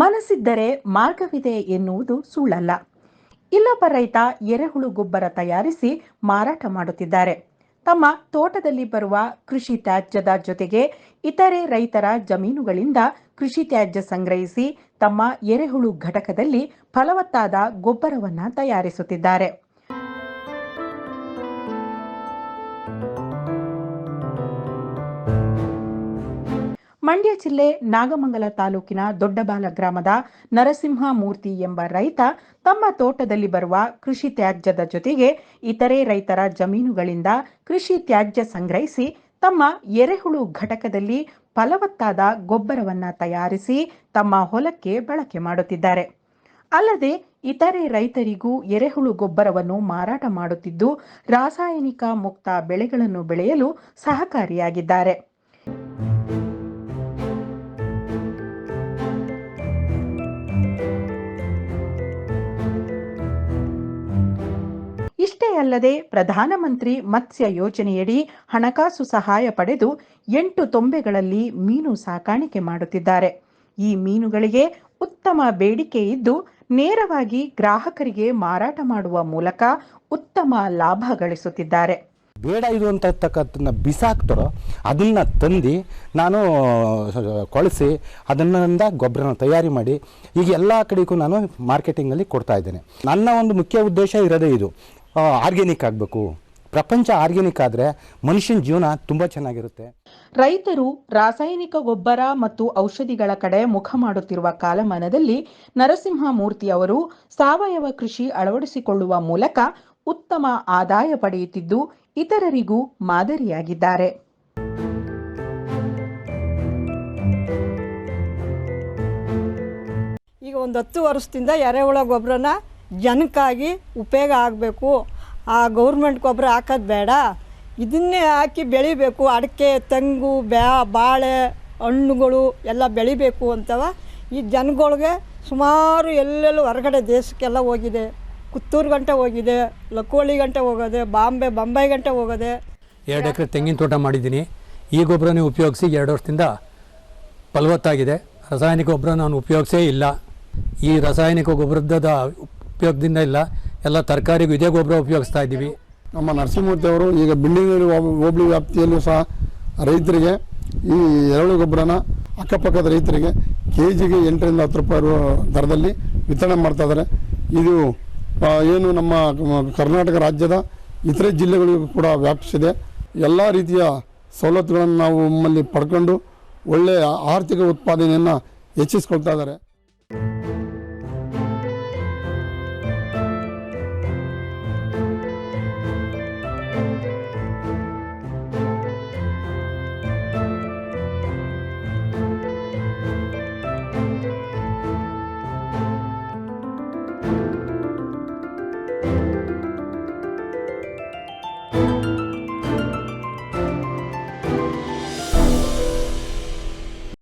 ಮನಸ್ಸಿದ್ದರೆ ಮಾರ್ಗವಿದೆ ಎನ್ನುವುದು ಸುಳ್ಳಲ್ಲ. ಇಲ್ಲೊಬ್ಬ ರೈತ ಎರೆಹುಳು ಗೊಬ್ಬರ ತಯಾರಿಸಿ ಮಾರಾಟ ಮಾಡುತ್ತಿದ್ದಾರೆ. ತಮ್ಮ ತೋಟದಲ್ಲಿ ಬರುವ ಕೃಷಿ ತ್ಯಾಜ್ಯದ ಜೊತೆಗೆ ಇತರೆ ರೈತರ ಜಮೀನುಗಳಿಂದ ಕೃಷಿ ತ್ಯಾಜ್ಯ ಸಂಗ್ರಹಿಸಿ ತಮ್ಮ ಎರೆಹುಳು ಘಟಕದಲ್ಲಿ ಫಲವತ್ತಾದ ಗೊಬ್ಬರವನ್ನು ತಯಾರಿಸುತ್ತಿದ್ದಾರೆ. ಮಂಡ್ಯ ಜಿಲ್ಲೆ ನಾಗಮಂಗಲ ತಾಲೂಕಿನ ದೊಡ್ಡಬಾಲ ಗ್ರಾಮದ ನರಸಿಂಹ ಮೂರ್ತಿ ಎಂಬ ರೈತ ತಮ್ಮ ತೋಟದಲ್ಲಿ ಬರುವ ಕೃಷಿ ತ್ಯಾಜ್ಯದ ಜೊತೆಗೆ ಇತರೆ ರೈತರ ಜಮೀನುಗಳಿಂದ ಕೃಷಿ ತ್ಯಾಜ್ಯ ಸಂಗ್ರಹಿಸಿ ತಮ್ಮ ಎರೆಹುಳು ಘಟಕದಲ್ಲಿ ಫಲವತ್ತಾದ ಗೊಬ್ಬರವನ್ನ ತಯಾರಿಸಿ ತಮ್ಮ ಹೊಲಕ್ಕೆ ಬಳಕೆ ಮಾಡುತ್ತಿದ್ದಾರೆ. ಅಲ್ಲದೆ ಇತರೆ ರೈತರಿಗೂ ಎರೆಹುಳು ಗೊಬ್ಬರವನ್ನು ಮಾರಾಟ ಮಾಡುತ್ತಿದ್ದು ರಾಸಾಯನಿಕ ಮುಕ್ತ ಬೆಳೆಗಳನ್ನು ಬೆಳೆಯಲು ಸಹಕಾರಿಯಾಗಿದ್ದಾರೆ. ಅಲ್ಲದೆ ಪ್ರಧಾನಮಂತ್ರಿ ಮತ್ಸ್ಯ ಯೋಜನೆಯಡಿ ಹಣಕಾಸು ಸಹಾಯ ಪಡೆದು ಎಂಟು ತೊಂಬೆಗಳಲ್ಲಿ ಮೀನು ಸಾಕಾಣಿಕೆ ಮಾಡುತ್ತಿದ್ದಾರೆ. ಈ ಮೀನುಗಳಿಗೆ ಉತ್ತಮ ಬೇಡಿಕೆ ಇದ್ದು ನೇರವಾಗಿ ಗ್ರಾಹಕರಿಗೆ ಮಾರಾಟ ಮಾಡುವ ಮೂಲಕ ಉತ್ತಮ ಲಾಭ ಗಳಿಸುತ್ತಿದ್ದಾರೆ. ಬೇಡ ಇದು ಅಂತಕ್ಕಂಥದ್ದನ್ನ ಬಿಸಾಕ್ತಾರೋ ಅದನ್ನು ತಂದು ನಾನು ಕೊಳಿಸಿ ಅದನ್ನಿಂದ ಗೊಬ್ಬರನ ತಯಾರಿ ಮಾಡಿ ಈಗ ಎಲ್ಲ ಕಡೆಗೂ ನಾನು ಮಾರ್ಕೆಟಿಂಗಲ್ಲಿ ಕೊಡ್ತಾ ಇದ್ದೇನೆ. ನನ್ನ ಒಂದು ಮುಖ್ಯ ಉದ್ದೇಶ ಇರೋದೇ ಇದು. ಆರ್ಗ್ಯಾನಿಕ್ ಆಗಬೇಕು. ಪ್ರಪಂಚ ಆರ್ಗ್ಯಾನಿಕ್ ಆದರೆ ಮನುಷ್ಯನ ಜೀವನ ತುಂಬ ಚೆನ್ನಾಗಿರುತ್ತೆ. ರೈತರು ರಾಸಾಯನಿಕ ಗೊಬ್ಬರ ಮತ್ತು ಔಷಧಿಗಳ ಕಡೆ ಮುಖ ಮಾಡುತ್ತಿರುವ ಕಾಲಮಾನದಲ್ಲಿ ನರಸಿಂಹ ಮೂರ್ತಿ ಅವರು ಸಾವಯವ ಕೃಷಿ ಅಳವಡಿಸಿಕೊಳ್ಳುವ ಮೂಲಕ ಉತ್ತಮ ಆದಾಯ ಪಡೆಯುತ್ತಿದ್ದು ಇತರರಿಗೂ ಮಾದರಿಯಾಗಿದ್ದಾರೆ. ಈಗ ಒಂದು ಹತ್ತು ವರ್ಷದಿಂದ ಎರೆಹುಳ ಗೊಬ್ಬರನ ಜನಕ್ಕಾಗಿ ಉಪಯೋಗ ಆಗಬೇಕು. ಆ ಗೌರ್ಮೆಂಟ್ ಗೊಬ್ಬರ ಹಾಕೋದು ಬೇಡ. ಇದನ್ನೇ ಹಾಕಿ ಬೆಳಿಬೇಕು. ಅಡಿಕೆ, ತೆಂಗು, ಬ್ಯಾ, ಬಾಳೆ, ಹಣ್ಣುಗಳು ಎಲ್ಲ ಬೆಳಿಬೇಕು ಅಂತವ. ಈ ಜನಗಳಿಗೆ ಸುಮಾರು ಎಲ್ಲೆಲ್ಲೂ ಹೊರಗಡೆ ದೇಶಕ್ಕೆಲ್ಲ ಹೋಗಿದೆ. ಕುತ್ತೂರು ಗಂಟೆ ಹೋಗಿದೆ ಲಕ್ಕೋಳಿ ಗಂಟೆ ಹೋಗೋದೆ, ಬಾಂಬೆ, ಬೊಂಬೈ ಗಂಟೆ ಹೋಗೋದೆ. ಎರಡು ಎಕರೆ ತೆಂಗಿನ ತೋಟ ಮಾಡಿದ್ದೀನಿ. ಈ ಗೊಬ್ಬರನೇ ಉಪಯೋಗಿಸಿ ಎರಡು ವರ್ಷದಿಂದ ಫಲವತ್ತಾಗಿದೆ. ರಾಸಾಯನಿಕ ಗೊಬ್ಬರ ನಾನು ಉಪಯೋಗಿಸೇ ಇಲ್ಲ. ಈ ರಾಸಾಯನಿಕ ಗೊಬ್ಬರದ ಉಪಯೋಗದಿಂದ ಇಲ್ಲ. ಎಲ್ಲ ತರಕಾರಿಗೂ ಇದೇ ಗೊಬ್ಬರ ಉಪಯೋಗಿಸ್ತಾ ಇದ್ದೀವಿ. ನಮ್ಮ ನರಸಿಂಹಮೂರ್ತಿ ಅವರು ಈಗ ಬಿಲ್ಡಿಂಗ್ ಹೋಬಳಿ ವ್ಯಾಪ್ತಿಯಲ್ಲೂ ಸಹ ರೈತರಿಗೆ ಈ ಎರೆಹುಳು ಗೊಬ್ಬರನ ಅಕ್ಕಪಕ್ಕದ ರೈತರಿಗೆ ಕೆ ಜಿಗೆ ಎಂಟರಿಂದ ಹತ್ತು ರೂಪಾಯಿ ದರದಲ್ಲಿ ವಿತರಣೆ ಮಾಡ್ತಾ ಇದ್ದಾರೆ. ಇದು ಏನು ನಮ್ಮ ಕರ್ನಾಟಕ ರಾಜ್ಯದ ಇತರೆ ಜಿಲ್ಲೆಗಳಿಗೂ ಕೂಡ ವ್ಯಾಪಿಸಿದೆ. ಎಲ್ಲ ರೀತಿಯ ಸವಲತ್ತುಗಳನ್ನು ನಾವು ನಮ್ಮಲ್ಲಿ ಪಡ್ಕೊಂಡು ಒಳ್ಳೆಯ ಆರ್ಥಿಕ ಉತ್ಪಾದನೆಯನ್ನು ಹೆಚ್ಚಿಸ್ಕೊಳ್ತಾ ಇದ್ದಾರೆ.